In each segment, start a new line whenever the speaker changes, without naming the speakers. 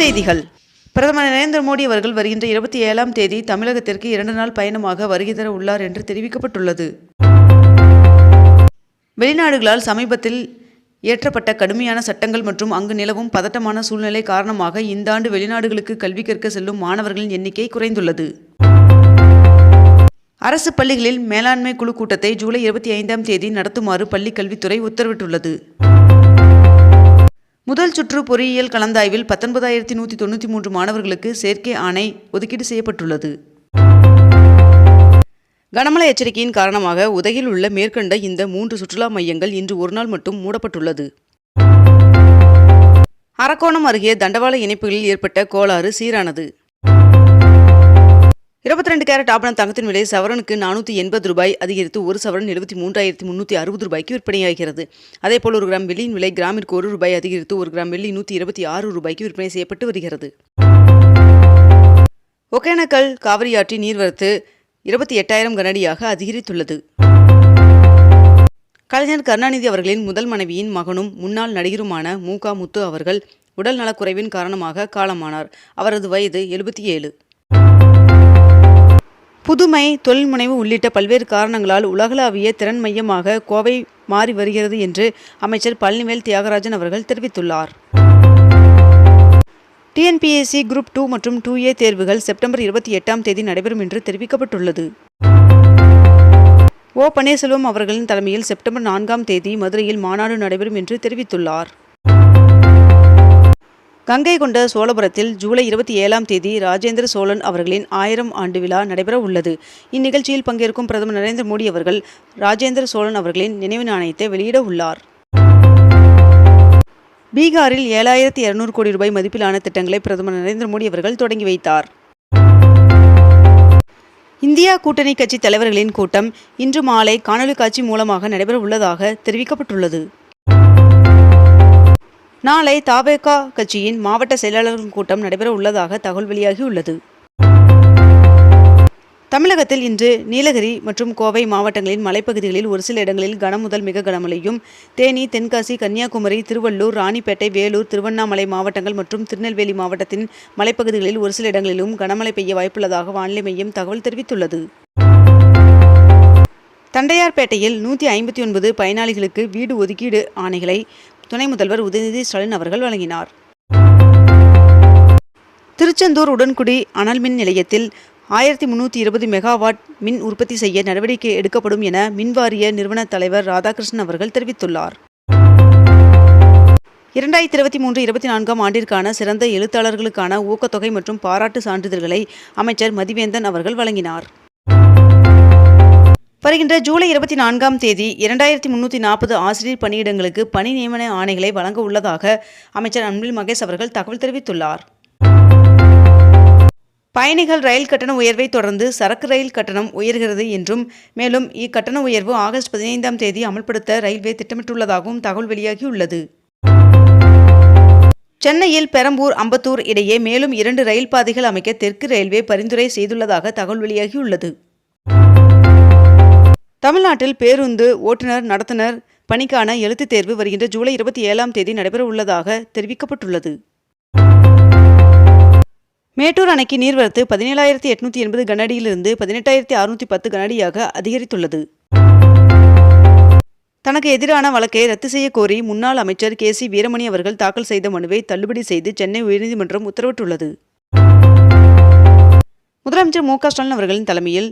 செய்திகள். பிரதமர் நரேந்திர மோடி அவர்கள் வருகின்ற இருபத்தி ஏழாம் தேதி தமிழகத்திற்கு இரண்டு நாள் பயணமாக வருகை தர உள்ளார் என்று தெரிவிக்கப்பட்டுள்ளது. வெளிநாடுகளால் சமீபத்தில் இயற்றப்பட்ட கடுமையான சட்டங்கள் மற்றும் அங்கு நிலவும் பதட்டமான சூழ்நிலை காரணமாக இந்த ஆண்டு வெளிநாடுகளுக்கு கல்வி கற்க செல்லும் மாணவர்களின் எண்ணிக்கை குறைந்துள்ளது. அரசு பள்ளிகளில் மேலாண்மை குழு கூட்டத்தை ஜூலை இருபத்தி ஐந்தாம் தேதி நடத்துமாறு பள்ளிக் கல்வித்துறை உத்தரவிட்டுள்ளது. முதல் சுற்று பொறியியல் கலந்தாய்வில் பத்தொன்பதாயிரத்தி நூற்றி தொண்ணூற்றி மூன்று மாணவர்களுக்கு சேர்க்கை ஆணை ஒதுக்கீடு செய்யப்பட்டுள்ளது. கனமழை எச்சரிக்கையின் காரணமாக உதகில் உள்ள மேற்கண்ட இந்த மூன்று சுற்றுலா மையங்கள் இன்று ஒருநாள் மட்டும் மூடப்பட்டுள்ளது. அரக்கோணம் அருகே தண்டவாள இணைப்புகளில் ஏற்பட்ட கோளாறு சீரானது. இருபத்தி ரெண்டு கேரட் ஆபண தங்கத்தின் விலை சவரனுக்கு நானூற்றி எண்பது ரூபாய் அதிகரித்து ஒரு சவரன் எழுபத்தி மூன்றாயிரத்தி முன்னூற்றி அறுபது ரூபாய்க்கு விற்பனையாகிறது. அதேபோல் ஒரு கிராம் வெள்ளியின் விலை கிராமிற்கு ஒரு ரூபாய் அதிகரித்து ஒரு கிராம் வெள்ளி நூற்றி இருபத்தி ஆறு ரூபாய்க்கு விற்பனை செய்யப்பட்டு வருகிறது. ஒகேனக்கல் காவிரியாற்றி நீர்வரத்து இருபத்தி எட்டாயிரம் கனடியாக அதிகரித்துள்ளது. கலைஞர் கருணாநிதி அவர்களின் முதல் மனைவியின் மகனும் முன்னாள் நடிகருமான மு முத்து அவர்கள் உடல் நலக்குறைவின் காரணமாக காலமானார். அவரது வயது எழுபத்தி ஏழு. புதுமை தொழில்முனைவு உள்ளிட்ட பல்வேறு காரணங்களால் உலகளாவிய திறன் மையமாக கோவை மாறி வருகிறது என்று அமைச்சர் பழனிவேல் தியாகராஜன் அவர்கள் தெரிவித்துள்ளார். டிஎன்பிஎஸ்சி குரூப் டூ மற்றும் டூ ஏ தேர்வுகள் செப்டம்பர் இருபத்தி எட்டாம் தேதி நடைபெறும் என்று தெரிவிக்கப்பட்டுள்ளது. ஓ பன்னீர்செல்வம் அவர்களின் தலைமையில் செப்டம்பர் நான்காம் தேதி மதுரையில் மாநாடு நடைபெறும் என்று தெரிவித்துள்ளார். கங்கை கொண்ட சோழபுரத்தில் ஜூலை இருபத்தி ஏழாம் தேதி ராஜேந்திர சோழன் அவர்களின் ஆயிரம் ஆண்டு விழா நடைபெற உள்ளது. இந்நிகழ்ச்சியில் பங்கேற்கும் பிரதமர் நரேந்திர மோடி அவர்கள் ராஜேந்திர சோழன் அவர்களின் நினைவு நாணயத்தை வெளியிட உள்ளார். பீகாரில் ஏழாயிரத்தி இருநூறு கோடி ரூபாய் மதிப்பிலான திட்டங்களை பிரதமர் நரேந்திர மோடி அவர்கள் தொடங்கி வைத்தார். இந்தியா கூட்டணி கட்சி தலைவர்களின் கூட்டம் இன்று மாலை காணொலி காட்சி மூலமாக நடைபெற உள்ளதாக தெரிவிக்கப்பட்டுள்ளது. நாளை தாவேகா கட்சியின் மாவட்ட செயலாளர்கள் கூட்டம் நடைபெற உள்ளதாக தகவல் வெளியாகியுள்ளது. தமிழகத்தில் இன்று நீலகிரி மற்றும் கோவை மாவட்டங்களின் மலைப்பகுதிகளில் ஒரு சில இடங்களில் கனமுதல் மிக கனமழையும் தேனி தென்காசி கன்னியாகுமரி திருவள்ளூர் ராணிப்பேட்டை வேலூர் திருவண்ணாமலை மாவட்டங்கள் மற்றும் திருநெல்வேலி மாவட்டத்தின் மலைப்பகுதிகளில் ஒரு சில இடங்களிலும் கனமழை பெய்ய வாய்ப்புள்ளதாக வானிலை மையம் தகவல் தெரிவித்துள்ளது. தண்டையார்பேட்டையில் நூற்றி ஐம்பத்தி ஒன்பது பயனாளிகளுக்கு வீடு ஒதுக்கீடு ஆணைகளை துணை முதல்வர் உதயநிதி ஸ்டாலின் அவர்கள் வழங்கினார். திருச்செந்தூர் உடன்குடி அனல் மின் நிலையத்தில் ஆயிரத்தி முன்னூற்றி இருபது மெகாவாட் மின் உற்பத்தி செய்ய நடவடிக்கை எடுக்கப்படும் என மின்வாரிய நிறுவன தலைவர் ராதாகிருஷ்ணன் அவர்கள் தெரிவித்துள்ளார். இரண்டாயிரத்தி இருபத்தி மூன்று இருபத்தி நான்காம் ஆண்டிற்கான சிறந்த எழுத்தாளர்களுக்கான ஊக்கத்தொகை மற்றும் பாராட்டு சான்றிதழ்களை அமைச்சர் மதிவேந்தன் அவர்கள் வழங்கினார். வருகின்ற ஜூலை இருபத்தி நான்காம் தேதி இரண்டாயிரத்தி முன்னூற்றி நாற்பது ஆசிரியர் பணியிடங்களுக்கு பணி நியமன ஆணைகளை வழங்க உள்ளதாக அமைச்சர் அன்பில் மகேஷ் அவர்கள் தகவல் தெரிவித்துள்ளார். பயணிகள் ரயில் கட்டண உயர்வை தொடர்ந்து சரக்கு ரயில் கட்டணம் உயர்கிறது என்றும் மேலும் இக்கட்டண உயர்வு ஆகஸ்ட் பதினைந்தாம் தேதி அமல்படுத்த ரயில்வே திட்டமிட்டுள்ளதாகவும் தகவல் வெளியாகியுள்ளது. சென்னையில் பெரம்பூர் அம்பத்தூர் இடையே மேலும் இரண்டு ரயில் பாதைகள் அமைக்க தெற்கு ரயில்வே பரிந்துரை செய்துள்ளதாக தகவல் வெளியாகியுள்ளது. தமிழ்நாட்டில் பேருந்து ஓட்டுநர் நடத்துனர் பணிக்கான எழுத்துத் தேர்வு வருகின்ற ஜூலை இருபத்தி ஏழாம் தேதி நடைபெற உள்ளதாக தெரிவிக்கப்பட்டுள்ளது. மேட்டூர் அணைக்கு நீர்வரத்து பதினேழாயிரத்தி எட்நூற்றி எண்பது கனஅடியிலிருந்து பதினெட்டாயிரத்தி அறுநூற்றி பத்து கனஅடியாக அதிகரித்துள்ளது. தனக்கு எதிரான வழக்கை ரத்து செய்ய கோரி முன்னாள் அமைச்சர் கே சி வீரமணி அவர்கள் தாக்கல் செய்த மனுவை தள்ளுபடி செய்து சென்னை உயர்நீதிமன்றம் உத்தரவிட்டுள்ளது. முதலமைச்சர் மு க ஸ்டாலின் அவர்களின் தலைமையில்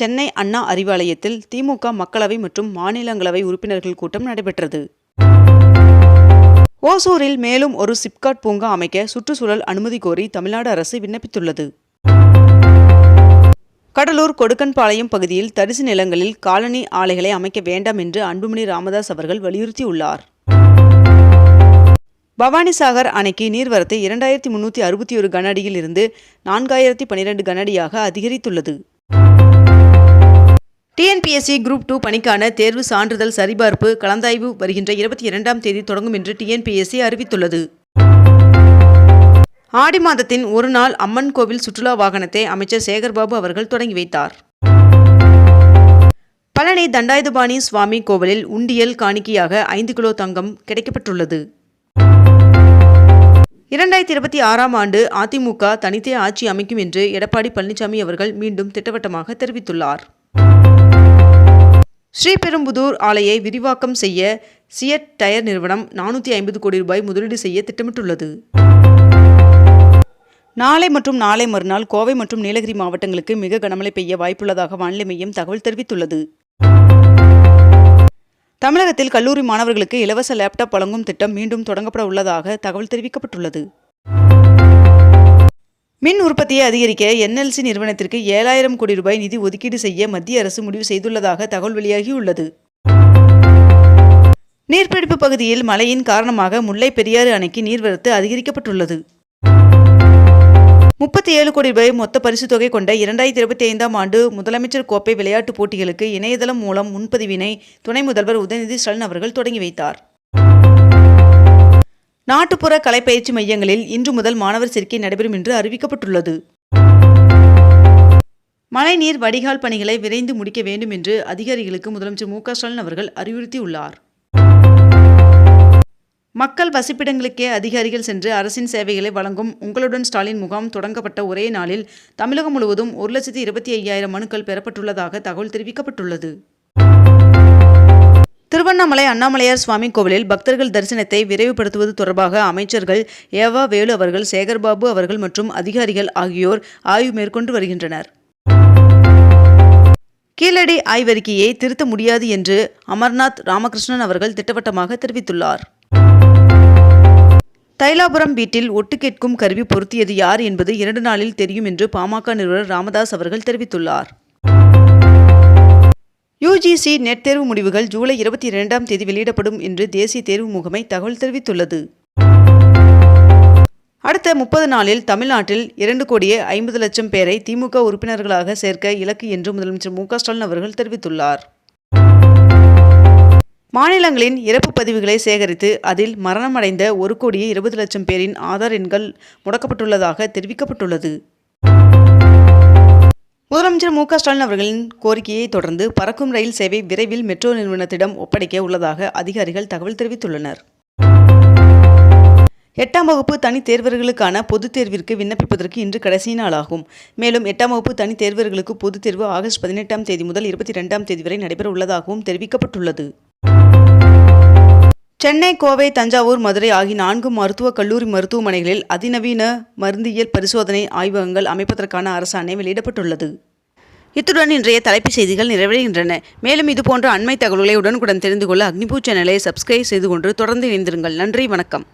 சென்னை அண்ணா அறிவாலயத்தில் திமுக மக்களவை மற்றும் மாநிலங்களவை உறுப்பினர்கள் கூட்டம் நடைபெற்றது. ஓசூரில் மேலும் ஒரு சிப்காட் பூங்கா அமைக்க சுற்றுச்சூழல் அனுமதி கோரி தமிழ்நாடு அரசு விண்ணப்பித்துள்ளது. கடலூர் கொடுக்கன்பாளையம் பகுதியில் தரிசு நிலங்களில் காலனி ஆலைகளை அமைக்க வேண்டாம் என்று அன்புமணி ராமதாஸ் அவர்கள் வலியுறுத்தியுள்ளார். பவானிசாகர் அணைக்கு நீர்வரத்து இரண்டாயிரத்தி முன்னூற்றி அறுபத்தி ஒரு கனஅடியில் இருந்து நான்காயிரத்தி பனிரெண்டு கனஅடியாக அதிகரித்துள்ளது. டிஎன்பிஎஸ்சி குரூப் டூ பணிக்கான தேர்வு சான்றிதழ் சரிபார்ப்பு கலந்தாய்வு வருகின்ற இருபத்தி இரண்டாம் தேதி தொடங்கும் என்று டிஎன்பிஎஸ்சி அறிவித்துள்ளது. ஆடி மாதத்தின் ஒரு நாள் அம்மன் கோவில் சுற்றுலா வாகனத்தை அமைச்சர் சேகர்பாபு அவர்கள் தொடங்கி வைத்தார். பழனி தண்டாயுதபாணி சுவாமி கோவிலில் உண்டியல் காணிக்கையாக ஐந்து கிலோ தங்கம் கிடைக்கப்பட்டுள்ளது. இரண்டாயிரத்தி இருபத்தி ஆறாம் ஆண்டு அதிமுக தனித்தே ஆட்சி அமைக்கும் என்று எடப்பாடி பழனிசாமி அவர்கள் மீண்டும் திட்டவட்டமாக தெரிவித்துள்ளார். ஸ்ரீபெரும்புதூர் ஆலையை விரிவாக்கம் செய்ய சியட் டயர் நிறுவனம் நானூற்றி ஐம்பது கோடி ரூபாய் முதலீடு செய்ய திட்டமிட்டுள்ளது. நாளை மற்றும் நாளை மறுநாள் கோவை மற்றும் நீலகிரி மாவட்டங்களுக்கு மிக கனமழை பெய்ய வாய்ப்புள்ளதாக வானிலை மையம் தகவல் தெரிவித்துள்ளது. தமிழகத்தில் கல்லூரி மாணவர்களுக்கு இலவச லேப்டாப் வழங்கும் திட்டம் மீண்டும் தொடங்கப்பட உள்ளதாக தகவல் தெரிவிக்கப்பட்டுள்ளது. மின் உற்பத்தியை அதிகரிக்க என்எல்சி நிறுவனத்திற்கு ஏழாயிரம் கோடி ரூபாய் நிதி ஒதுக்கீடு செய்ய மத்திய அரசு முடிவு செய்துள்ளதாக தகவல் வெளியாகியுள்ளது. நீர்பிடிப்பு பகுதியில் மழையின் காரணமாக முல்லை பெரியாறு அணைக்கு நீர்வரத்து அதிகரிக்கப்பட்டுள்ளது. முப்பத்தி ஏழு கோடி ரூபாய் மொத்த பரிசுத் தொகை கொண்ட இரண்டாயிரத்தி இருபத்தி ஐந்தாம் ஆண்டு முதலமைச்சர் கோப்பை விளையாட்டுப் போட்டிகளுக்கு இணையதளம் மூலம் முன்பதிவினை துணை முதல்வர் உதயநிதி ஸ்டாலின் அவர்கள் தொடங்கி வைத்தார். நாட்டுப்புற கலைப்பயிற்சி மையங்களில் இன்று முதல் மாணவர் சேர்க்கை நடைபெறும் என்று அறிவிக்கப்பட்டுள்ளது. மழைநீர் வடிகால் பணிகளை விரைந்து முடிக்க வேண்டும் என்று அதிகாரிகளுக்கு முதலமைச்சர் மு க ஸ்டாலின் அவர்கள் அறிவுறுத்தியுள்ளார். மக்கள் வசிப்பிடங்களுக்கே அதிகாரிகள் சென்று அரசின் சேவைகளை வழங்கும் உங்களுடன் ஸ்டாலின் முகாம் தொடங்கப்பட்ட ஒரே நாளில் தமிழகம் முழுவதும் ஒரு லட்சத்தி இருபத்தி ஐயாயிரம் மனுக்கள் பெறப்பட்டுள்ளதாக தகவல் தெரிவிக்கப்பட்டுள்ளது. திருவண்ணாமலை அண்ணாமலையார் சுவாமி கோவிலில் பக்தர்கள் தரிசனத்தை விரைவுபடுத்துவது தொடர்பாக அமைச்சர்கள் ஏவா வேலு அவர்கள் சேகர்பாபு அவர்கள் மற்றும் அதிகாரிகள் ஆகியோர் ஆய்வு மேற்கொண்டு வருகின்றனர். கீழடி ஆய்வறிக்கையை திருத்த முடியாது என்று அமர்நாத் ராமகிருஷ்ணன் அவர்கள் திட்டவட்டமாக தெரிவித்துள்ளார். தைலாபுரம் வீட்டில் ஒட்டு கேட்கும் கருவி பொருத்தியது யார் என்பது இரண்டு நாளில் தெரியும் என்று பாமக நிறுவனர் ராமதாஸ் அவர்கள் தெரிவித்துள்ளார். யுஜிசி நெட் தேர்வு முடிவுகள் ஜூலை இருபத்தி இரண்டாம் தேதி வெளியிடப்படும் என்று தேசிய தேர்வு முகமை தகவல் தெரிவித்துள்ளது. அடுத்த முப்பது நாளில் தமிழ்நாட்டில் இரண்டு கோடியே ஐம்பது லட்சம் பேரை திமுக உறுப்பினர்களாக சேர்க்க இலக்கு என்று முதலமைச்சர் மு ஸ்டாலின் அவர்கள் தெரிவித்துள்ளார். மாநிலங்களின் இறப்பு பதிவுகளை சேகரித்து அதில் மரணமடைந்த ஒரு கோடியே இருபது லட்சம் பேரின் ஆதார் எண்கள் முடக்கப்பட்டுள்ளதாக தெரிவிக்கப்பட்டுள்ளது. முதலமைச்சர் மு க ஸ்டாலின் அவர்களின் கோரிக்கையை தொடர்ந்து பறக்கும் ரயில் சேவை விரைவில் மெட்ரோ நிறுவனத்திடம் ஒப்படைக்க உள்ளதாக அதிகாரிகள் தகவல் தெரிவித்துள்ளனர். எட்டாம் வகுப்பு தனித் தேர்வர்களுக்கான பொதுத் தேர்விற்கு விண்ணப்பிப்பதற்கு இன்று கடைசி நாளாகும். மேலும் எட்டாம் வகுப்பு தனித் தேர்வர்களுக்கு பொதுத் தேர்வு ஆகஸ்ட் பதினெட்டாம் தேதி முதல் இருபத்தி ரெண்டாம் தேதி வரை நடைபெற உள்ளதாகவும் தெரிவிக்கப்பட்டுள்ளது. சென்னை கோவை தஞ்சாவூர் மதுரை ஆகிய நான்கு மருத்துவக் கல்லூரி மருத்துவமனைகளில் அதிநவீன மருந்தியல் பரிசோதனை ஆய்வகங்கள் அமைப்பதற்கான அரசாணை வெளியிடப்பட்டுள்ளது இத்துடன் இன்றைய தலைப்புச் செய்திகள் நிறைவடைகின்றன. மேலும் இதுபோன்ற அண்மை தகவல்களை உடனுக்குடன் தெரிந்து கொள்ள அக்னிபூ சேனலை சப்ஸ்கிரைப் செய்து கொண்டு தொடர்ந்து இணைந்திருங்கள். நன்றி வணக்கம்.